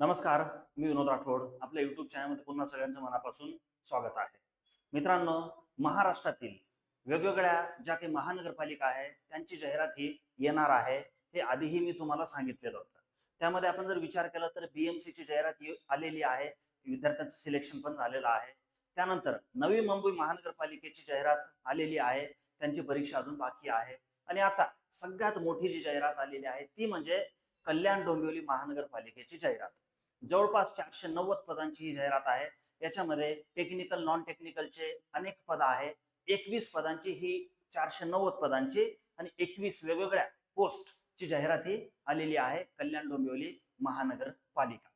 नमस्कार मी विनोद राठोड. आपल्या युट्यूब चॅनलमध्ये पुन्हा सगळ्यांचं मनापासून स्वागत आहे. मित्रांनो महाराष्ट्रातील वेगवेगळ्या ज्या काही महानगरपालिका आहे त्यांची जाहिरात ही येणार आहे हे आधीही मी तुम्हाला सांगितलेलं होतं. त्यामध्ये आपण जर विचार केला तर बीएमसीची जाहिरात आलेली आहे विद्यार्थ्यांचं सिलेक्शन पण झालेलं आहे. त्यानंतर नवी मुंबई महानगरपालिकेची जाहिरात आलेली आहे त्यांची परीक्षा अजून बाकी आहे. आणि आता सगळ्यात मोठी जी जाहिरात आलेली आहे ती म्हणजे कल्याण डोंबिवली महानगरपालिकेची जाहिरात. जवळपास चारशे नव्वद पदांची ही जाहिरात आहे. याच्यामध्ये टेक्निकल नॉन टेक्निकलचे अनेक पद आहे. एकवीस पदांची ही चारशे नव्वद पदांची आणि एकवीस वेगवेगळ्या पोस्टची जाहिरात ही आलेली आहे कल्याण डोंबिवली महानगरपालिका.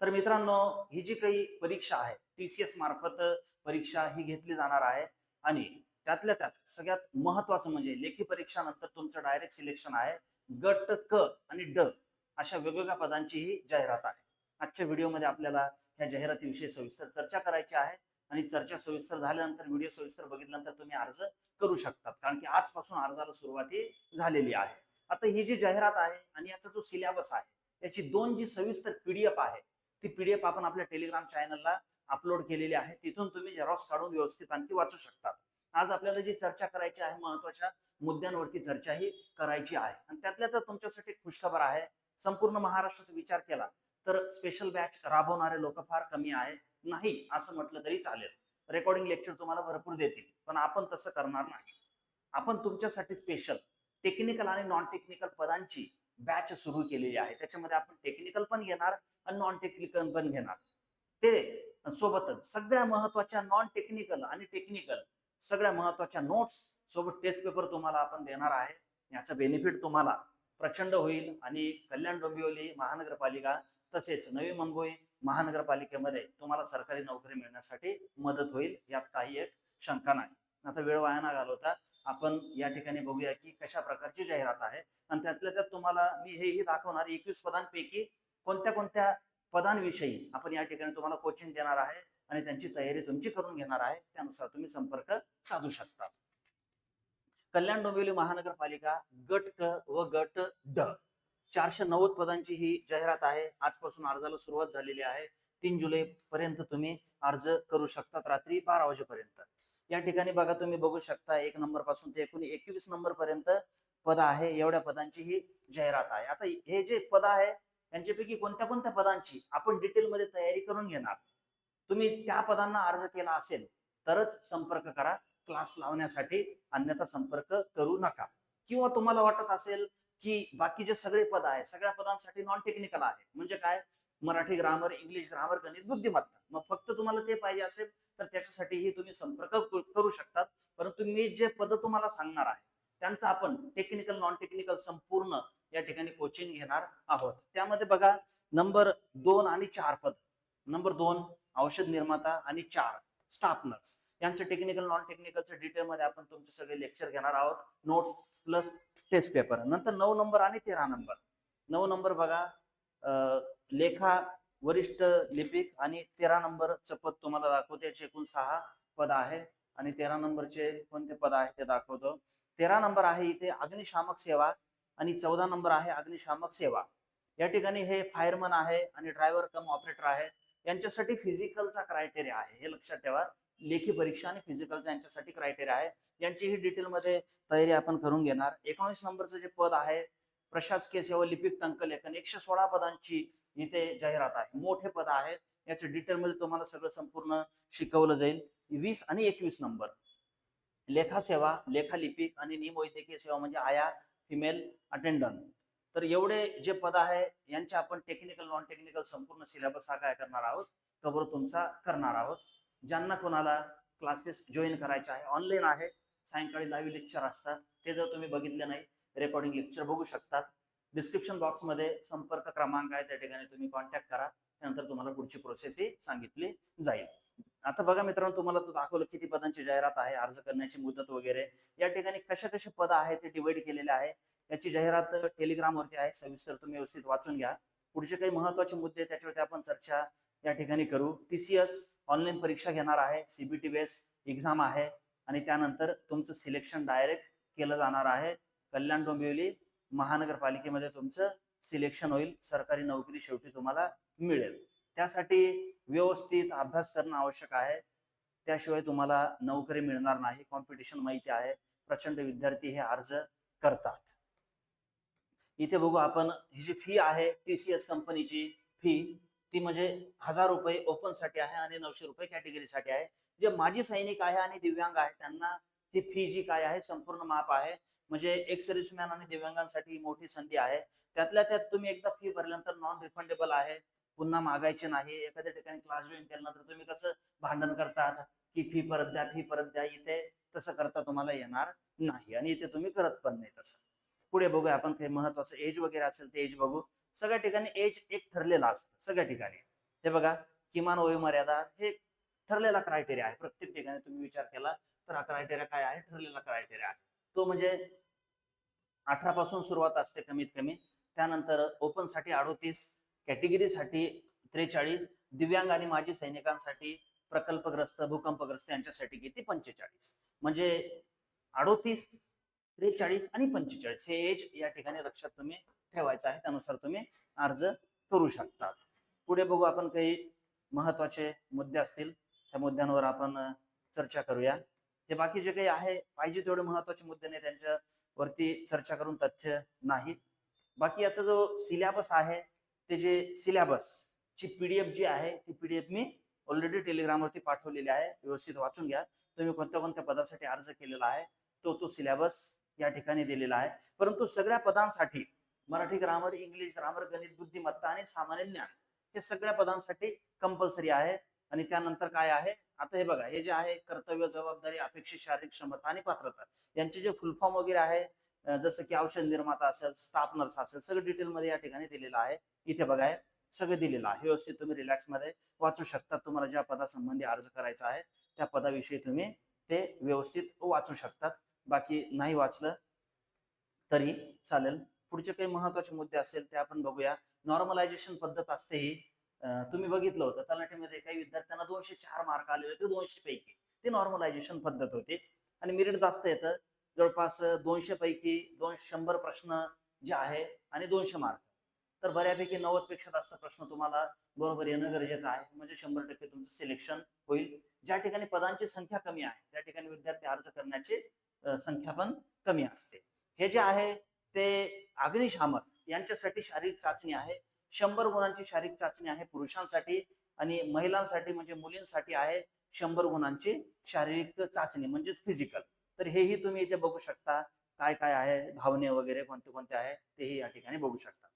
तर मित्रांनो ही जी काही परीक्षा आहे टी सी एस मार्फत परीक्षा ही घेतली जाणार आहे आणि त्यातल्या त्यात सगळ्यात महत्वाचं म्हणजे लेखी परीक्षानंतर तुमचं डायरेक्ट सिलेक्शन आहे. गट क आणि ड अशा वेगवेगळ्या पदांची ही जाहिरात आहे. आजच्या व्हिडिओमध्ये आपल्याला ह्या जाहिरातीविषयी सविस्तर चर्चा करायची आहे. आणि चर्चा सविस्तर झाल्यानंतर व्हिडिओ सविस्तर बघितल्यानंतर तुम्ही अर्ज करू शकतात. कारण की आजपासून अर्जाला सुरुवाती झालेली आहे. आता ही जी जाहिरात आहे आणि याचा जो सिलेबस आहे याची दोन जी सविस्तर पीडीएफ आहे ती पीडीएफ आपण आपल्या टेलिग्राम चॅनलला अपलोड केलेली आहे. तिथून तुम्ही झेरॉक्स काढून व्यवस्थित आणखी वाचू शकतात. आज आपल्याला जी चर्चा करायची आहे महत्त्वाच्या मुद्द्यांवरती चर्चा ही करायची आहे. आणि त्यातल्या तर तुमच्यासाठी खुशखबर आहे. संपूर्ण महाराष्ट्राचा विचार केला तर स्पेशल बॅच राबवणारे लोक फार कमी आहे नाही असं म्हटलं तरी चालेल. रेकॉर्डिंग लेक्चर तुम्हाला भरपूर देतील पण आपण तसं करणार नाही. आपण तुमच्यासाठी स्पेशल टेक्निकल आणि नॉन टेक्निकल पदांची बॅच सुरू केलेली आहे. त्याच्यामध्ये आपण टेक्निकल पण घेणार आणि नॉन टेक्निकल पण घेणार. ते सोबतच सगळ्या महत्त्वाच्या नॉन टेक्निकल आणि टेक्निकल सगळ्या महत्त्वाच्या नोट्स सोबत टेस्ट पेपर तुम्हाला आपण देणार आहे. याचा बेनिफिट तुम्हाला प्रचंड होईल आणि कल्याण डोंबिवली महानगरपालिका तसेच नवी मुंबई महानगरपालिकेमध्ये तुम्हाला सरकारी नोकरी मिळण्यासाठी मदत होईल यात काही एक शंका नाही. आता वेळ वाया ना घालवता आपण या ठिकाणी बघूया की कशा प्रकारची जाहिरात आहे आणि त्यातल्या त्यात तुम्हाला मी हेही दाखवणार एकवीस पदांपैकी कोणत्या कोणत्या पदांविषयी आपण या ठिकाणी तुम्हाला कोचिंग देणार आहे आणि त्यांची तयारी तुमची करून घेणार आहे त्यानुसार तुम्ही संपर्क साधू शकता. कल्याण डोंबिवली महानगरपालिका गट क व गट ड. चारशे नव्वद पदांची ही जाहिरात आहे. आजपासून अर्जाला सुरुवात झालेली आहे. तीन जुलै पर्यंत तुम्ही अर्ज करू शकतात रात्री बारा वाजेपर्यंत. या ठिकाणी बघा तुम्ही बघू शकता एक नंबरपासून ते एकूण एकवीस नंबर पर्यंत पद आहे. एवढ्या पदांची ही जाहिरात आहे. आता हे जे पद आहे यांच्यापैकी कोणत्या कोणत्या पदांची आपण डिटेलमध्ये तयारी करून घेणार? तुम्ही त्या पदांना अर्ज केला असेल तरच संपर्क करा. क्लास लावण्यासाठी अन्यथा संपर्क करू नका. किंवा तुम्हाला वाटत असेल की बाकीचे सगळे पद आहे सगळ्या पदांसाठी नॉन टेक्निकल आहे म्हणजे काय? मराठी ग्रामर इंग्लिश ग्रामर गणित बुद्धिमत्ता. मग फक्त तुम्हाला ते पाहिजे असेल तर त्याच्यासाठीही तुम्ही संपर्क करू शकतात. परंतु मी जे पद तुम्हाला सांगणार आहे त्यांचं आपण टेक्निकल नॉन टेक्निकल संपूर्ण या ठिकाणी कोचिंग घेणार आहोत. त्यामध्ये बघा नंबर दोन आणि चार पद. नंबर दोन औषध निर्माता आणि चार स्टाफ नर्स यांचं टेक्निकल नॉन टेक्निकलचं डिटेलमध्ये आपण तुमचे सगळे लेक्चर घेणार आहोत. नोट्स प्लस टेस्ट पेपर नंतर नऊ नंबर आणि तेरा नंबर नऊ नंबर बघा. लेखा वरिष्ठ लिपिक आणि तेरा नंबरचं पद तुम्हाला दाखवते. याचे एकूण सहा पद आहे. आणि तेरा नंबरचे कोणते पद आहे ते दाखवतो. तेरा नंबर आहे इथे अग्निशामक सेवा आणि चौदा नंबर आहे अग्निशामक सेवा. या ठिकाणी हे फायरमन आहे आणि ड्रायव्हर कम ऑपरेटर आहे. यांच्यासाठी फिजिकलचा क्रायटेरिया आहे. हे लक्षात ठेवा. लेखी परीक्षा आणि फिजिकलचा यांच्यासाठी क्रायटेरिया आहे. यांचीही डिटेलमध्ये तयारी आपण करून घेणार. एकोणीस नंबरचं जे पद आहे प्रशासकीय सेवा लिपिक टंकलेखन एकशे सोळा पदांची इथे जाहिरात आहे. मोठे पद आहे याचे डिटेलमध्ये तुम्हाला सगळं संपूर्ण शिकवलं जाईल. वीस आणि एकवीस नंबर. लेखा सेवा लेखा लिपिक आणि निमवैद्यकीय सेवा म्हणजे आया फिमेल अटेंडंट तर एवढे जे पद आहे यांचे आपण टेक्निकल नॉन टेक्निकल संपूर्ण सिलेबस हा काय करणार आहोत? कबर तुमचा करणार आहोत. ज्यांना कोणाला क्लासेस जॉईन करायचे आहे ऑनलाईन आहे सायंकाळी लाईव्ह लेक्चर असतात. ते जर तुम्ही बघितले नाही रेकॉर्डिंग लेक्चर बघू शकतात. डिस्क्रिप्शन बॉक्समध्ये संपर्क क्रमांक आहे त्या ठिकाणी तुम्ही कॉन्टॅक्ट करा. त्यानंतर तुम्हाला पुढची प्रोसेस ही सांगितली जाईल. आता बघा मित्रांनो तुम्हाला तो दाखवलं किती पदांची जाहिरात आहे अर्ज करण्याची मुदत वगैरे. या ठिकाणी कशा कशा पद आहे ते डिवाइड केलेले आहे. याची जाहिरात टेलिग्रामवरती आहे सविस्तर तुम्ही व्यवस्थित वाचून घ्या. पुढचे काही महत्त्वाचे मुद्दे त्याच्यावरती आपण चर्चा या ठिकाणी करू. टीसीएस ऑनलाईन परीक्षा घेणार आहे. सीबीटी बेस एक्झाम आहे. आणि त्यानंतर तुमचं सिलेक्शन डायरेक्ट केलं जाणार आहे. कल्याण डोंबिवली महानगरपालिकेमध्ये तुमचं सिलेक्शन होईल. सरकारी नोकरी शेवटी तुम्हाला मिळेल. त्यासाठी व्यवस्थित अभ्यास करणं आवश्यक आहे. त्याशिवाय तुम्हाला नोकरी मिळणार नाही. कॉम्पिटिशन माहिती आहे. प्रचंड विद्यार्थी हे अर्ज करतात. इथे बघू आपण ही जी फी आहे टी सी एस कंपनीची फी ती म्हणजे हजार रुपये ओपनसाठी आहे आणि नऊशे रुपये कॅटेगरीसाठी आहे. जे माजी सैनिक आहे आणि दिव्यांग आहे त्यांना ही फी जी काय आहे संपूर्ण माफ आहे. म्हणजे एक सर्व्हिसमॅन आणि दिव्यांगांसाठी मोठी संधी आहे. त्यातल्या त्यात तुम्ही एकदा फी भरल्यानंतर नॉन रिफंडेबल आहे. पुन्हा मागायचे नाही. एखाद्या ठिकाणी क्लास जॉईन केल्यानंतर तुम्ही कसं भांडण करतात? की फी परत द्या फी परत द्या इथे तसं करता तुम्हाला येणार नाही आणि इथे तुम्ही करत पण नाही तसं. पुढे बघूया आपण काही महत्वाचं एज वगैरे असेल ते एज बघू. सगळ्या ठिकाणी एज एक ठरलेला असतं सगळ्या ठिकाणी. हे बघा किमान वयोमर्यादा हे ठरलेला क्रायटेरिया आहे. प्रत्येक ठिकाणी तुम्ही विचार केला तर हा क्रायटेरिया काय आहे? ठरलेला क्रायटेरिया आहे. तो म्हणजे अठरा पासून सुरुवात असते कमीत कमी. त्यानंतर ओपनसाठी अडोतीस कॅटेगरीसाठी त्रेचाळीस दिव्यांग आणि माजी सैनिकांसाठी प्रकल्पग्रस्त भूकंपग्रस्त यांच्यासाठी किती? पंचेचाळीस. म्हणजे अडोतीस त्रेचाळीस आणि पंचेचाळीस. हे एज या ठिकाणी लक्षात तुम्ही ठेवायचं आहे. त्यानुसार तुम्ही अर्ज करू शकतात. पुढे बघू आपण काही महत्त्वाचे मुद्दे असतील. त्या मुद्द्यांवर आपण चर्चा करूया. हे बाकी जे काही आहे पाहिजे तेवढे महत्त्वाचे मुद्दे नाही. त्यांच्यावरती चर्चा करून तथ्य नाही. बाकी याचा जो सिलेबस आहे ते जे सिलेबस ची पीडीएफ जी आहे ती पीडीएफ मी ऑलरेडी टेलिग्रामवरती पाठवलेली आहे. व्यवस्थित वाचून घ्या. तुम्ही कोणत्या कोणत्या पदासाठी अर्ज केलेला आहे तो तो सिलेबस या ठिकाणी दिलेला आहे. परंतु सगळ्या पदांसाठी मराठी ग्रामर इंग्लिश ग्रामर गणित बुद्धिमत्ता आणि सामान्य ज्ञान हे सगळ्या पदांसाठी कंपल्सरी आहे. आणि त्यानंतर काय आहे? आता हे बघा हे जे आहे कर्तव्य जबाबदारी अपेक्षित शारीरिक क्षमता आणि पात्रता यांचे जे फुल फॉर्म वगैरे आहे जसं की औषध निर्माता असेल स्टाफ नर्स असेल सगळं डिटेल मध्ये या ठिकाणी दिलेलं आहे. इथे बघा सगळं दिलेलं आहे. व्यवस्थित तुम्ही रिलॅक्समध्ये वाचू शकता. तुम्हाला ज्या पदासंबंधी अर्ज करायचा आहे त्या पदाविषयी तुम्ही ते व्यवस्थित वाचू शकतात. बाकी नाही वाचलं तरी चालेल. पुढचे काही महत्त्वाचे मुद्दे असेल ते आपण बघूया. नॉर्मलायझेशन पद्धत असते ही. तुम्ही बघितलं होतं तलाठीमध्ये काही विद्यार्थ्यांना दोनशे चार मार्क आलेले होते दोनशे पैकी. ते नॉर्मलायझेशन पद्धत होती. आणि मिरिट जास्त येतं. जवळपास दोनशे पैकी दोन शंभर प्रश्न जे आहे आणि दोनशे मार्क तर बऱ्यापैकी नव्वदपेक्षा जास्त प्रश्न तुम्हाला बरोबर येणं गरजेचं आहे. म्हणजे शंभर टक्के तुमचं सिलेक्शन होईल. ज्या ठिकाणी पदांची संख्या कमी आहे त्या ठिकाणी विद्यार्थी अर्ज करण्याचे संख्या पण कमी असते. हे जे आहे ते अग्निशामक यांच्यासाठी शारीरिक चाचणी आहे. शंभर गुणांची शारीरिक चाचणी आहे पुरुषांसाठी आणि महिलांसाठी म्हणजे मुलींसाठी आहे शंभर गुणांची शारीरिक चाचणी म्हणजेच फिजिकल तर हेही तुम्ही इथे बघू शकता. काय काय आहे धावणे वगैरे कोणते कोणते आहे तेही या ठिकाणी बघू शकता.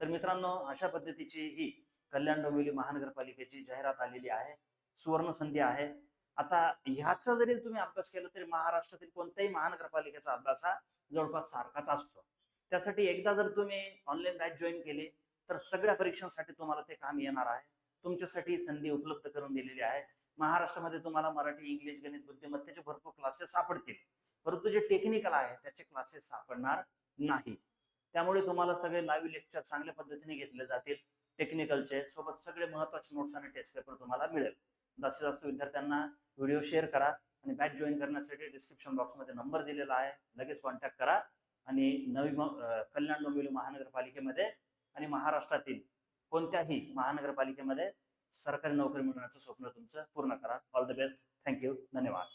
तर मित्रांनो अशा पद्धतीची ही कल्याण डोंबिवली महानगरपालिकेची जाहिरात आलेली आहे. सुवर्ण संधी आहे. आता ह्याचा जरी तुम्ही अभ्यास केला तरी महाराष्ट्रातील कोणत्याही महानगरपालिकेचा अभ्यास हा जवळपास सारखाच असतो. त्यासाठी एकदा जर तुम्ही ऑनलाईन बॅच जॉईन केली तर सगळ्या परीक्षांसाठी तुम्हाला ते काम येणार आहे. तुमच्यासाठी संधी उपलब्ध करून दिलेली आहे. महाराष्ट्रामध्ये तुम्हाला मराठी इंग्लिश गणित बुद्धिमत्तेचे भरपूर क्लासेस सापडतील. परंतु जे टेक्निकल आहे त्याचे क्लासेस सापडणार नाही. त्यामुळे तुम्हाला सगळे लाईव्ह लेक्चर चांगल्या पद्धतीने घेतले जातील. टेक्निकलचे सोबत सगळे महत्त्वाचे नोट्स आणि टेस्ट पेपर तुम्हाला मिळेल. जास्तीत जास्त विद्यार्थ्यांना व्हिडिओ शेअर करा आणि बॅच जॉईन करण्यासाठी डिस्क्रिप्शन बॉक्समध्ये नंबर दिलेला आहे. लगेच कॉन्टॅक्ट करा आणि नवी कल्याण डोंबिवली महानगरपालिकेमध्ये आणि महाराष्ट्रातील कोणत्याही महानगरपालिकेमध्ये सरकारी नोकरी मिळवण्याचं स्वप्न तुमचं पूर्ण करा. ऑल द बेस्ट थँक्यू धन्यवाद.